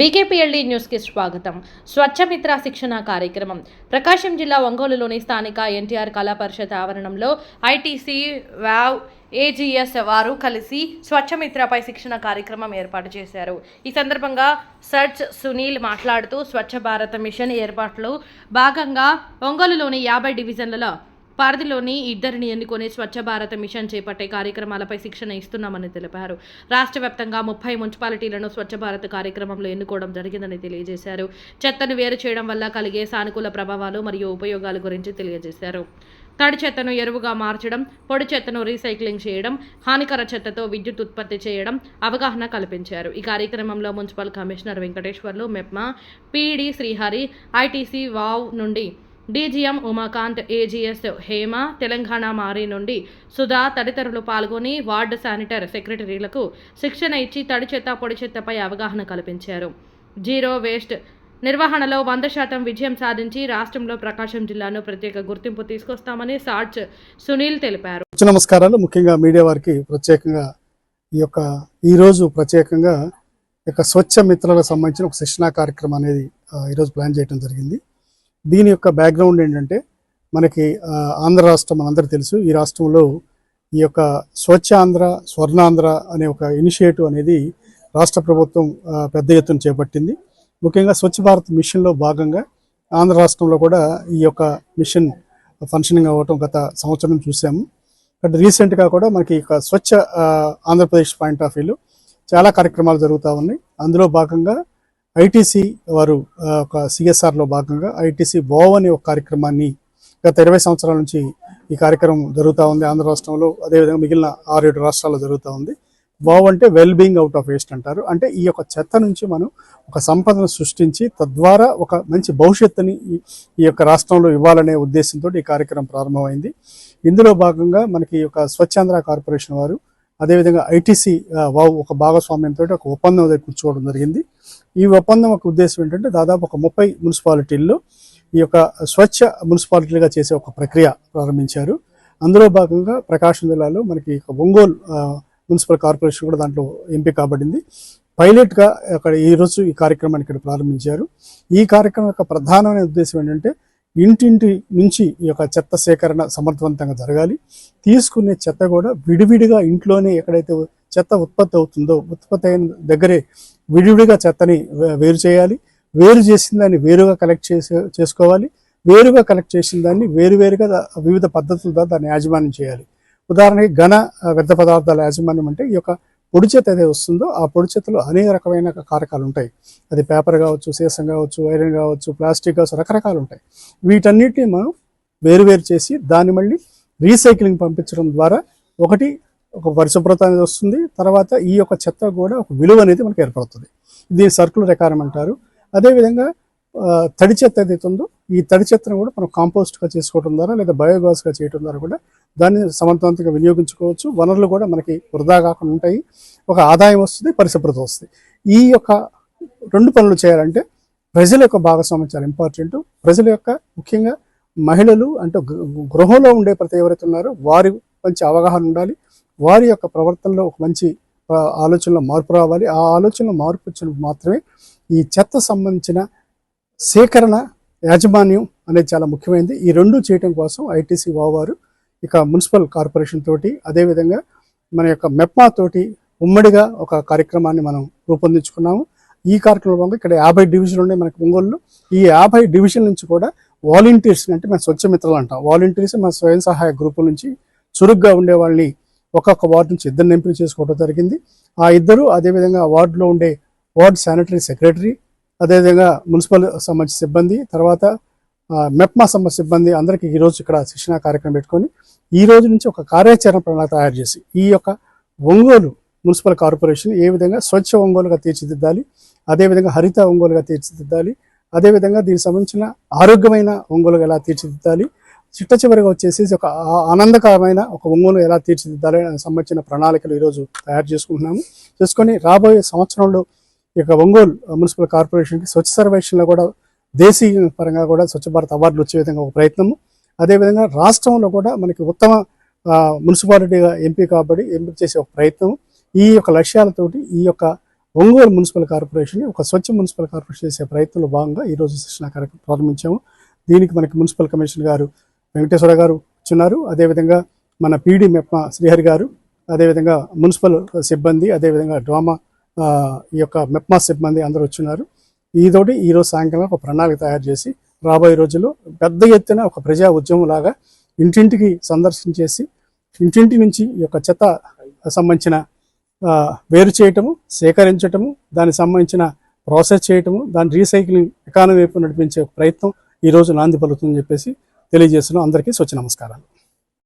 బీకేపీఎల్డీ న్యూస్కి స్వాగతం. స్వచ్ఛమిత్ర శిక్షణ కార్యక్రమం. ప్రకాశం జిల్లా ఒంగోలులోని స్థానిక ఎన్టీఆర్ కళా పరిషత్ ఆవరణంలో ఐటీసీ వావ్ ఏజీఎస్ వారు కలిసి స్వచ్ఛమిత్రపై శిక్షణ కార్యక్రమం ఏర్పాటు చేశారు. ఈ సందర్భంగా సర్చ్ సునీల్ మాట్లాడుతూ స్వచ్ఛ భారత మిషన్ ఏర్పాట్లు భాగంగా ఒంగోలులోని యాభై డివిజన్లలో పరిధిలోని ఇద్దరిని ఎన్నుకొని స్వచ్ఛ భారత మిషన్ చేపట్టే కార్యక్రమాలపై శిక్షణ ఇస్తున్నామని తెలిపారు. రాష్ట్ర వ్యాప్తంగా ముప్పై మున్సిపాలిటీలను స్వచ్ఛ భారత్ కార్యక్రమంలో ఎన్నుకోవడం జరిగిందని తెలియజేశారు. చెత్తను వేరు చేయడం వల్ల కలిగే సానుకూల ప్రభావాలు మరియు ఉపయోగాల గురించి తెలియజేశారు. తడి చెత్తను ఎరువుగా మార్చడం పొడి చెత్తను రీసైక్లింగ్ చేయడం హానికర చెత్తతో విద్యుత్ ఉత్పత్తి చేయడం అవగాహన కల్పించారు. ఈ కార్యక్రమంలో municipal commissioner Venkateswarlu MEPMA PD Srihari ITC wow నుండి డీజీఎం ఉమాకాంత్ ఏజీఎస్ హేమ తెలంగాణ మారి నుండి సుధా తదితరులు పాల్గొని వార్డు శానిటర్ సెక్రటరీలకు శిక్షణ ఇచ్చి తడి చెత్త పొడి చెత్తపై అవగాహన కల్పించారు. జీరో వేస్ట్ నిర్వహణలో వంద శాతం విజయం సాధించి రాష్ట్రంలో ప్రకాశం జిల్లాను ప్రత్యేక గుర్తింపు తీసుకొస్తామని సార్చ్ సునీల్ తెలిపారు. నమస్కారాలు. ముఖ్యంగా మీడియా వారికి ప్రత్యేకంగా ఈ యొక్క ఈరోజు ప్రత్యేకంగా ఈ యొక్క స్వచ్ఛ మిత్రులకు సంబంధించిన ఒక శిక్షణా కార్యక్రమం అనేది ఈరోజు ప్లాన్ చేయడం జరిగింది. దీని యొక్క బ్యాక్గ్రౌండ్ ఏంటంటే మనకి ఆంధ్ర రాష్ట్రం మనందరికీ తెలుసు. ఈ రాష్ట్రంలో ఈ యొక్క స్వచ్ఛ ఆంధ్ర స్వర్ణాంధ్ర అనే ఒక ఇనిషియేటివ్ అనేది రాష్ట్ర ప్రభుత్వం పెద్ద ఎత్తున చేపట్టింది. ముఖ్యంగా స్వచ్ఛ భారత్ మిషన్లో భాగంగా ఆంధ్ర రాష్ట్రంలో కూడా ఈ యొక్క మిషన్ ఫంక్షనింగ్ అవ్వటం గత సంవత్సరం చూసాము. బట్ రీసెంట్గా కూడా మనకి ఈ స్వచ్ఛ ఆంధ్రప్రదేశ్ పాయింట్ ఆఫ్ వ్యూలో చాలా కార్యక్రమాలు జరుగుతూ ఉన్నాయి. అందులో భాగంగా ఐటీసీ వారు ఒక సిఎస్ఆర్లో భాగంగా ఐటీసీ బోవ్ అనే ఒక కార్యక్రమాన్ని గత ఇరవై సంవత్సరాల నుంచి ఈ కార్యక్రమం జరుగుతూ ఉంది ఆంధ్ర రాష్ట్రంలో. అదేవిధంగా మిగిలిన ఆరు ఏడు రాష్ట్రాల్లో జరుగుతూ ఉంది. బావ్ అంటే well being out of waste అంటారు. అంటే ఈ యొక్క చెత్త నుంచి మనం ఒక సంపదను సృష్టించి తద్వారా ఒక మంచి భవిష్యత్తుని ఈ- ఈ యొక్క రాష్ట్రంలో ఇవ్వాలనే ఉద్దేశంతో ఈ కార్యక్రమం ప్రారంభమైంది. ఇందులో భాగంగా మనకి ఈ యొక్క స్వచ్ఛాంధ్ర కార్పొరేషన్ వారు అదేవిధంగా ఐటీసీ వావ్ ఒక భాగస్వామ్యంతో ఒక ఒప్పందం దగ్గర కూర్చోవడం జరిగింది. ఈ ఒప్పందం ఒక ఉద్దేశం ఏంటంటే దాదాపు ఒక ముప్పై మున్సిపాలిటీల్లో ఈ యొక్క స్వచ్ఛ మున్సిపాలిటీలుగా చేసే ఒక ప్రక్రియ ప్రారంభించారు. అందులో భాగంగా ప్రకాశం జిల్లాలో మనకి ఒక ఒంగోలు మున్సిపల్ కార్పొరేషన్ కూడా దాంట్లో ఎంపిక కాబడింది. పైలట్గా అక్కడ ఈరోజు ఈ కార్యక్రమాన్ని ఇక్కడ ప్రారంభించారు. ఈ కార్యక్రమం యొక్క ప్రధానమైన ఉద్దేశం ఏంటంటే ఇంటింటి నుంచి ఈ యొక్క చెత్త సేకరణ సమర్థవంతంగా జరగాలి. తీసుకునే చెత్త కూడా విడివిడిగా ఇంట్లోనే ఎక్కడైతే చెత్త ఉత్పత్తి అవుతుందో ఉత్పత్తి అయిన దగ్గరే విడివిడిగా చెత్తని వే- వేరు చేయాలి. వేరు చేసిన దాన్ని వేరుగా కలెక్ట్ చేసే చేసుకోవాలి. వేరుగా కలెక్ట్ చేసిన దాన్ని వేరువేరుగా వివిధ పద్ధతుల ద్వారా దాన్ని యాజమాన్యం చేయాలి. ఉదాహరణకి ఘన వ్యర్థ పదార్థాల యాజమాన్యం అంటే ఈ యొక్క పొడి చెత్త ఏదైతే వస్తుందో ఆ పొడి చెత్తలో అనేక రకమైన కారకాలు ఉంటాయి. అది పేపర్ కావచ్చు సీసం కావచ్చు ఐరన్ కావచ్చు ప్లాస్టిక్ కావచ్చు రకరకాలు ఉంటాయి. వీటన్నిటిని మనం వేరువేరు చేసి దాన్ని మళ్ళీ రీసైక్లింగ్ పంపించడం ద్వారా ఒకటి ఒక పరిశుభ్రత అనేది వస్తుంది. తర్వాత ఈ యొక్క చెత్త కూడా ఒక విలువ అనేది మనకు ఏర్పడుతుంది. దీని సర్కుల రకారం అంటారు. అదేవిధంగా తడి చెత్త ఏదైతే ఉందో ఈ తడి చెత్తను కూడా మనం కాంపోస్ట్గా చేసుకోవడం ద్వారా లేదా బయోగ్యాస్గా చేయడం ద్వారా కూడా దాన్ని సమర్థవంతంగా వినియోగించుకోవచ్చు. వనరులు కూడా మనకి వృధా కాకుండా ఉంటాయి. ఒక ఆదాయం వస్తుంది పరిశుభ్రత వస్తుంది. ఈ యొక్క రెండు పనులు చేయాలంటే ప్రజల యొక్క భాగస్వామ్యం చాలా ఇంపార్టెంట్ ప్రజల యొక్క ముఖ్యంగా మహిళలు అంటే గృహంలో ఉండే ప్రతి ఎవరైతే ఉన్నారో వారి మంచి అవగాహన ఉండాలి. వారి యొక్క ప్రవర్తనలో ఒక మంచి ఆలోచనలో మార్పు రావాలి. ఆ ఆలోచనలో మార్పు వచ్చినప్పుడు మాత్రమే ఈ చెత్త సంబంధించిన సేకరణ యాజమాన్యం అనేది చాలా ముఖ్యమైనది. ఈ రెండు చేయటం కోసం ఐటీసీ వావారు ఇక మున్సిపల్ కార్పొరేషన్ తోటి అదేవిధంగా మన యొక్క మెప్మా తోటి ఉమ్మడిగా ఒక కార్యక్రమాన్ని మనం రూపొందించుకున్నాము. ఈ కార్యక్రమంలో ఇక్కడ యాభై డివిజన్లు ఉన్నాయి మనకి ఒంగోలులో. ఈ యాభై డివిజన్ నుంచి కూడా వాలంటీర్స్ అంటే మన స్వచ్ఛ మిత్రులు అంటాం. వాలంటీర్స్ మన స్వయం సహాయ గ్రూపుల నుంచి చురుగ్గా ఉండే వాళ్ళని ఒక్కొక్క వార్డు నుంచి ఇద్దరిని ఎంపిక చేసుకోవడం జరిగింది. ఆ ఇద్దరు అదేవిధంగా వార్డులో ఉండే వార్డ్ శానిటరీ సెక్రటరీ అదేవిధంగా మున్సిపల్ సంబంధించిన సిబ్బంది తర్వాత మెప్మా సంబంధించిన సిబ్బంది అందరికీ ఈరోజు ఇక్కడ శిక్షణ కార్యక్రమం పెట్టుకొని ఈ రోజు నుంచి ఒక కార్యాచరణ ప్రణాళిక తయారు చేసి ఈ యొక్క ఒంగోలు మున్సిపల్ కార్పొరేషన్ ఏ విధంగా స్వచ్ఛ ఒంగోలుగా తీర్చిదిద్దాలి అదేవిధంగా హరిత ఒంగోలుగా తీర్చిదిద్దాలి అదేవిధంగా దీనికి సంబంధించిన ఆరోగ్యమైన ఒంగోలుగా ఎలా తీర్చిదిద్దాలి చిట్ట చివరిగా వచ్చేసి ఒక ఆనందకరమైన ఒక ఒంగోలు ఎలా తీర్చిదిద్దాలి సంబంధించిన ప్రణాళికలు ఈరోజు తయారు చేసుకుంటున్నాము. చేసుకొని రాబోయే సంవత్సరంలో ఈ యొక్క ఒంగోలు మున్సిపల్ కార్పొరేషన్కి స్వచ్ఛ సర్వేక్షణలో కూడా దేశీయ పరంగా కూడా స్వచ్ఛ భారత్ అవార్డులు వచ్చే విధంగా ఒక ప్రయత్నము. అదేవిధంగా రాష్ట్రంలో కూడా మనకి ఉత్తమ మున్సిపాలిటీగా ఎంపీ కాబట్టి ఎంపిక చేసే ఒక ప్రయత్నం ఈ యొక్క లక్ష్యాలతోటి ఈ యొక్క ఒంగోలు మున్సిపల్ కార్పొరేషన్ ఒక స్వచ్ఛ మున్సిపల్ కార్పొరేషన్ చేసే ప్రయత్నంలో భాగంగా ఈరోజు శిక్షణ కార్యక్రమం ప్రారంభించాము. దీనికి మనకి మున్సిపల్ కమిషనర్ గారు వెంకటేశ్వర గారు వచ్చున్నారు. అదేవిధంగా మన పీడి మెప్ప శ్రీహరి గారు అదేవిధంగా మున్సిపల్ సిబ్బంది అదేవిధంగా డ్రామా ఈ యొక్క మెప్మా సిబ్బంది అందరూ వచ్చినారు. ఈతోటి ఈరోజు సాయంకాలం ఒక ప్రణాళిక తయారు చేసి రాబోయే రోజుల్లో పెద్ద ఎత్తున ఒక ప్రజా ఉద్యమం లాగా ఇంటింటికి సందర్శించేసి ఇంటింటి నుంచి ఈ యొక్క చెత్త సంబంధించిన వేరు చేయటము సేకరించటము దానికి సంబంధించిన ప్రాసెస్ చేయటము దాని రీసైక్లింగ్ ఎకానమీ వైపు నడిపించే ప్రయత్నం ఈరోజు నాంది పలుకుతుందని చెప్పేసి తెలియజేస్తున్నాం. అందరికీ స్వచ్ఛ నమస్కారాలు.